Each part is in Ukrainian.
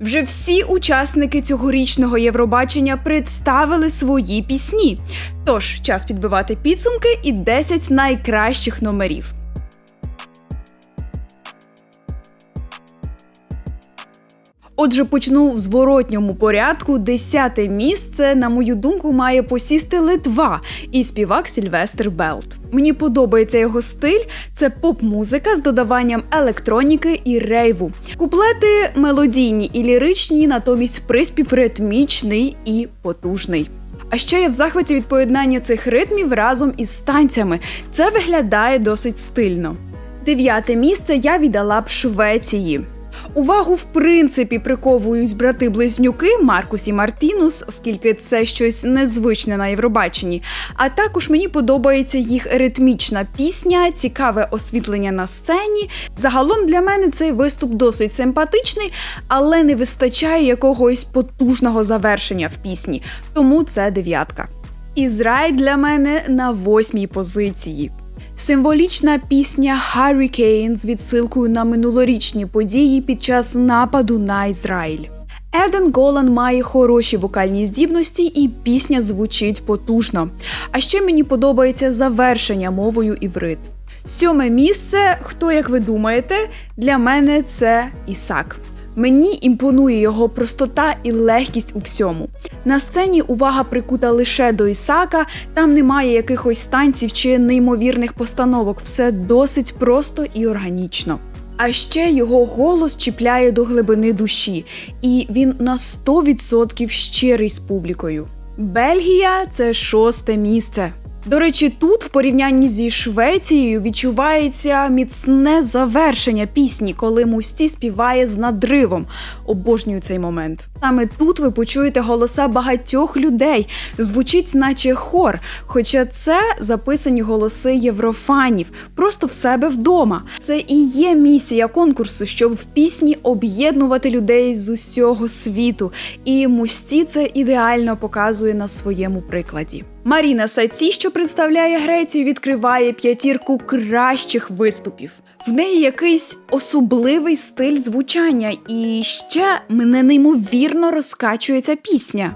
Вже всі учасники цьогорічного Євробачення представили свої пісні. Тож час підбивати підсумки і 10 найкращих номерів. Отже, почну в зворотньому порядку. Десяте місце, на мою думку, має посісти Литва і співак Сільвестр Белт. Мені подобається його стиль. Це поп-музика з додаванням електроніки і рейву. Куплети мелодійні і ліричні, натомість приспів ритмічний і потужний. А ще я в захваті від поєднання цих ритмів разом із танцями. Це виглядає досить стильно. Дев'яте місце я віддала б Швеції. Увагу, в принципі, приковують брати-близнюки Маркус і Мартінус, оскільки це щось незвичне на Євробаченні. А також мені подобається їх ритмічна пісня, цікаве освітлення на сцені. Загалом для мене цей виступ досить симпатичний, але не вистачає якогось потужного завершення в пісні. Тому це дев'ятка. Ізраїль для мене на восьмій позиції. Символічна пісня Hurricane з відсилкою на минулорічні події під час нападу на Ізраїль. Еден Голан має хороші вокальні здібності, і пісня звучить потужно. А ще мені подобається завершення мовою іврит. Сьоме місце, хто як ви думаєте, для мене це Ісак. Мені імпонує його простота і легкість у всьому. На сцені увага прикута лише до Ісака, там немає якихось танців чи неймовірних постановок, все досить просто і органічно. А ще його голос чіпляє до глибини душі, і він на 100% щирий з публікою. Бельгія це шосте місце. До речі, тут в порівнянні зі Швецією відчувається міцне завершення пісні, коли Мусті співає з надривом. Обожнюю цей момент. Саме тут ви почуєте голоса багатьох людей, звучить, наче хор. Хоча це записані голоси єврофанів, просто в себе вдома. Це і є місія конкурсу, щоб в пісні об'єднувати людей з усього світу. І Мусті це ідеально показує на своєму прикладі. Маріна Саці, що представляє Грецію, відкриває п'ятірку кращих виступів. В неї якийсь особливий стиль звучання, і ще мене неймовірно розкачує ця пісня.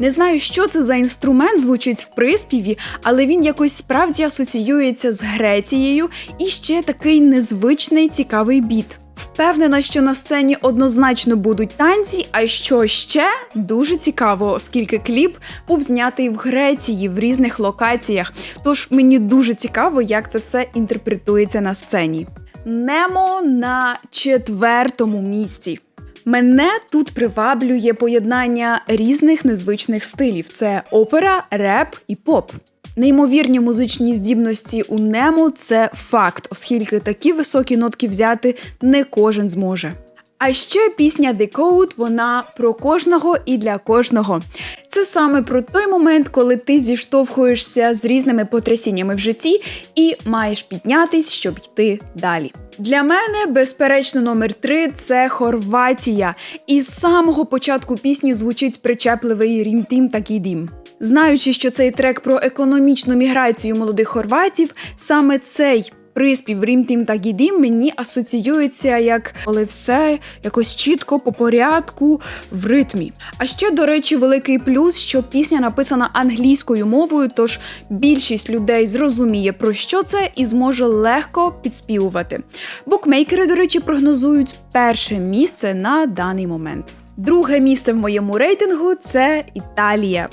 Не знаю, що це за інструмент звучить в приспіві, але він якось справді асоціюється з Грецією і ще такий незвичний цікавий біт. Впевнена, що на сцені однозначно будуть танці, а що ще дуже цікаво, оскільки кліп був знятий в Греції в різних локаціях. Тож мені дуже цікаво, як це все інтерпретується на сцені. Немо на четвертому місці. Мене тут приваблює поєднання різних незвичних стилів: це опера, реп і поп. Неймовірні музичні здібності у Немо це факт, оскільки такі високі нотки взяти не кожен зможе. А ще пісня The Code, вона про кожного і для кожного. Це саме про той момент, коли ти зіштовхуєшся з різними потрясіннями в житті і маєш піднятись, щоб йти далі. Для мене, безперечно, номер три це Хорватія. І з самого початку пісні звучить причепливий рімтім такий дім. Знаючи, що цей трек про економічну міграцію молодих хорватів, саме цей приспів Рім Тім та Гідім мені асоціюється як коли все якось чітко по порядку в ритмі. А ще, до речі, великий плюс, що пісня написана англійською мовою, тож більшість людей зрозуміє про що це і зможе легко підспівувати. Букмейкери, до речі, прогнозують перше місце на даний момент. Друге місце в моєму рейтингу це Італія.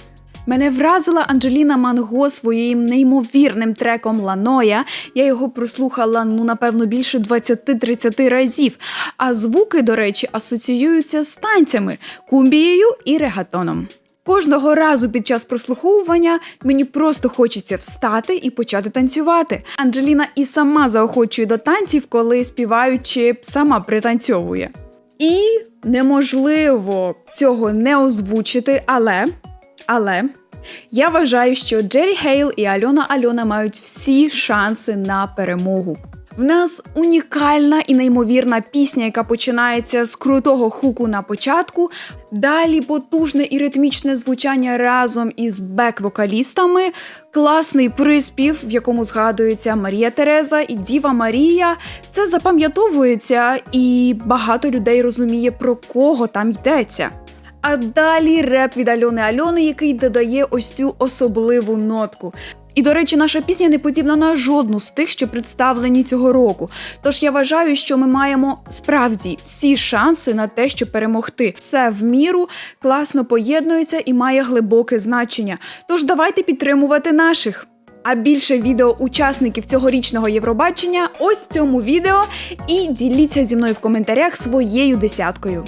Мене вразила Анджеліна Манго своїм неймовірним треком Ланоя. Я його прослухала ну напевно більше 20-30 разів. А звуки, до речі, асоціюються з танцями, кумбією і регатоном. Кожного разу під час прослуховування мені просто хочеться встати і почати танцювати. Анджеліна і сама заохочує до танців, коли співаючи сама пританцьовує. І неможливо цього не озвучити, але але я вважаю, що Джері Хейл і Альона Альона мають всі шанси на перемогу. В нас унікальна і неймовірна пісня, яка починається з крутого хуку на початку. Далі потужне і ритмічне звучання разом із бек-вокалістами, класний приспів, в якому згадується Марія Тереза і Діва Марія. Це запам'ятовується, і багато людей розуміє, про кого там йдеться. А далі реп від Альони Альони, який додає ось цю особливу нотку. І, до речі, наша пісня не подібна на жодну з тих, що представлені цього року. Тож я вважаю, що ми маємо справді всі шанси на те, щоб перемогти. Все в міру класно поєднується і має глибоке значення. Тож давайте підтримувати наших. А більше відео учасників цьогорічного Євробачення ось в цьому відео. І діліться зі мною в коментарях своєю десяткою.